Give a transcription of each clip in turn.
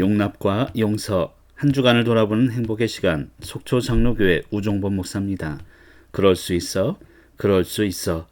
용납과 용서 한 주간을 돌아보는 행복의 시간 속초 장로교회 우종범 목사입니다. 그럴 수 있어. 그럴 수 있어.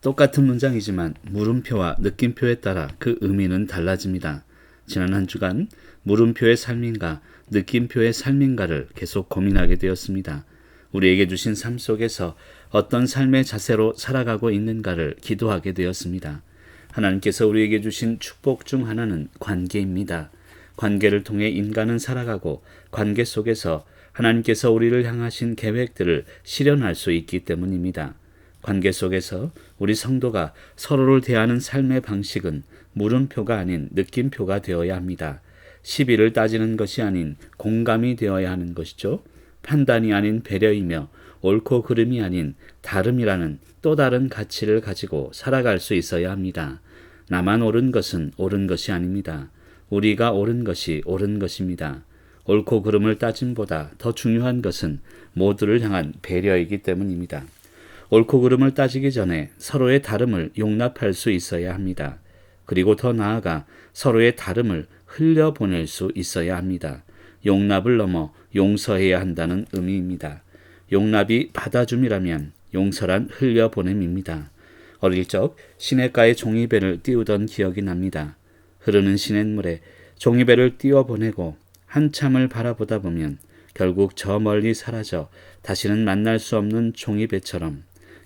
똑같은 문장이지만 물음표와 느낌표에 따라 그 의미는 달라집니다. 지난 한 주간 물음표의 삶인가 느낌표의 삶인가를 계속 고민하게 되었습니다. 우리에게 주신 삶 속에서 어떤 삶의 자세로 살아가고 있는가를 기도하게 되었습니다. 하나님께서 우리에게 주신 축복 중 하나는 관계입니다. 관계를 통해 인간은 살아가고 관계 속에서 하나님께서 우리를 향하신 계획들을 실현할 수 있기 때문입니다. 관계 속에서 우리 성도가 서로를 대하는 삶의 방식은 물음표가 아닌 느낌표가 되어야 합니다. 시비를 따지는 것이 아닌 공감이 되어야 하는 것이죠. 판단이 아닌 배려이며 옳고 그름이 아닌 다름이라는 또 다른 가치를 가지고 살아갈 수 있어야 합니다. 나만 옳은 것은 옳은 것이 아닙니다. 우리가 옳은 것이 옳은 것입니다. 옳고 그름을 따짐보다 더 중요한 것은 모두를 향한 배려이기 때문입니다. 옳고 그름을 따지기 전에 서로의 다름을 용납할 수 있어야 합니다. 그리고 더 나아가 서로의 다름을 흘려보낼 수 있어야 합니다. 용납을 넘어 용서해야 한다는 의미입니다. 용납이 받아줌이라면 용서란 흘려보냄입니다. 어릴 적 시냇가에 종이배를 띄우던 기억이 납니다. 흐르는 시냇물에 종이배를 띄워보내고 한참을 바라보다 보면 결국 저 멀리 사라져 다시는 만날 수 없는 종이배처럼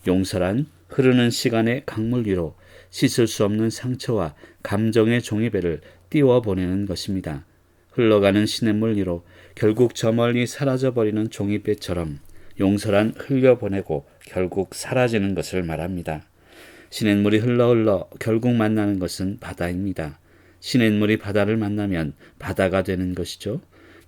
용서란 흐르는 시간의 강물 위로 씻을 수 없는 상처와 감정의 종이배를 띄워보내는 것입니다. 흘러가는 시냇물 위로 결국 저 멀리 사라져버리는 종이배처럼 용서란 흘려보내고 결국 사라지는 것을 말합니다. 시냇물이 흘러 흘러 결국 만나는 것은 바다입니다. 시냇물이 바다를 만나면 바다가 되는 것이죠.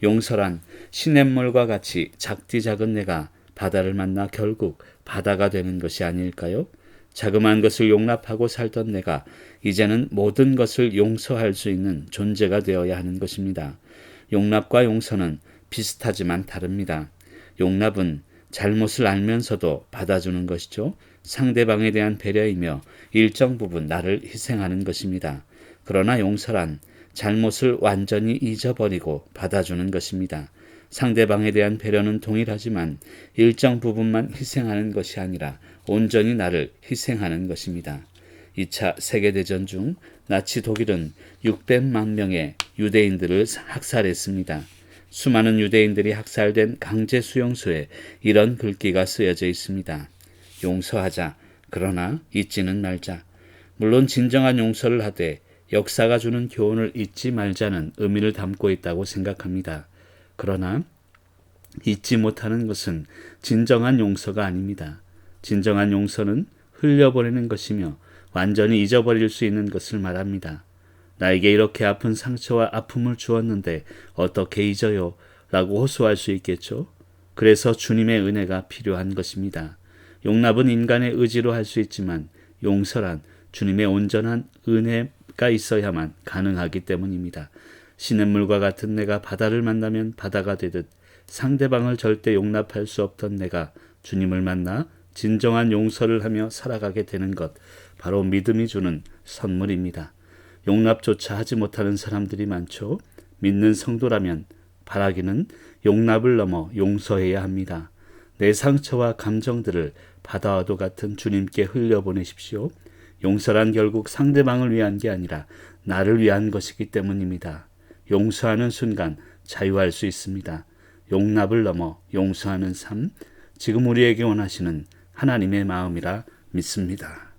용서란 시냇물과 같이 작디 작은 내가 바다를 만나 결국 바다가 되는 것이 아닐까요? 자그마한 것을 용납하고 살던 내가 이제는 모든 것을 용서할 수 있는 존재가 되어야 하는 것입니다. 용납과 용서는 비슷하지만 다릅니다. 용납은 잘못을 알면서도 받아주는 것이죠. 상대방에 대한 배려이며 일정 부분 나를 희생하는 것입니다. 그러나 용서란 잘못을 완전히 잊어버리고 받아주는 것입니다. 상대방에 대한 배려는 동일하지만 일정 부분만 희생하는 것이 아니라 온전히 나를 희생하는 것입니다. 2차 세계대전 중 나치 독일은 600만 명의 유대인들을 학살했습니다. 수많은 유대인들이 학살된 강제 수용소에 이런 글귀가 쓰여져 있습니다. 용서하자. 그러나 잊지는 말자. 물론 진정한 용서를 하되 역사가 주는 교훈을 잊지 말자는 의미를 담고 있다고 생각합니다. 그러나 잊지 못하는 것은 진정한 용서가 아닙니다. 진정한 용서는 흘려보내는 것이며 완전히 잊어버릴 수 있는 것을 말합니다. 나에게 이렇게 아픈 상처와 아픔을 주었는데 어떻게 잊어요? 라고 호소할 수 있겠죠. 그래서 주님의 은혜가 필요한 것입니다. 용납은 인간의 의지로 할 수 있지만 용서란 주님의 온전한 은혜 가 있어야만 가능하기 때문입니다. 시냇물과 같은 내가 바다를 만나면 바다가 되듯 상대방을 절대 용납할 수 없던 내가 주님을 만나 진정한 용서를 하며 살아가게 되는 것, 바로 믿음이 주는 선물입니다. 용납조차 하지 못하는 사람들이 많죠. 믿는 성도라면 바라기는 용납을 넘어 용서해야 합니다. 내 상처와 감정들을 바다와도 같은 주님께 흘려보내십시오. 용서란 결국 상대방을 위한 게 아니라 나를 위한 것이기 때문입니다. 용서하는 순간 자유할 수 있습니다. 용납을 넘어 용서하는 삶, 지금 우리에게 원하시는 하나님의 마음이라 믿습니다.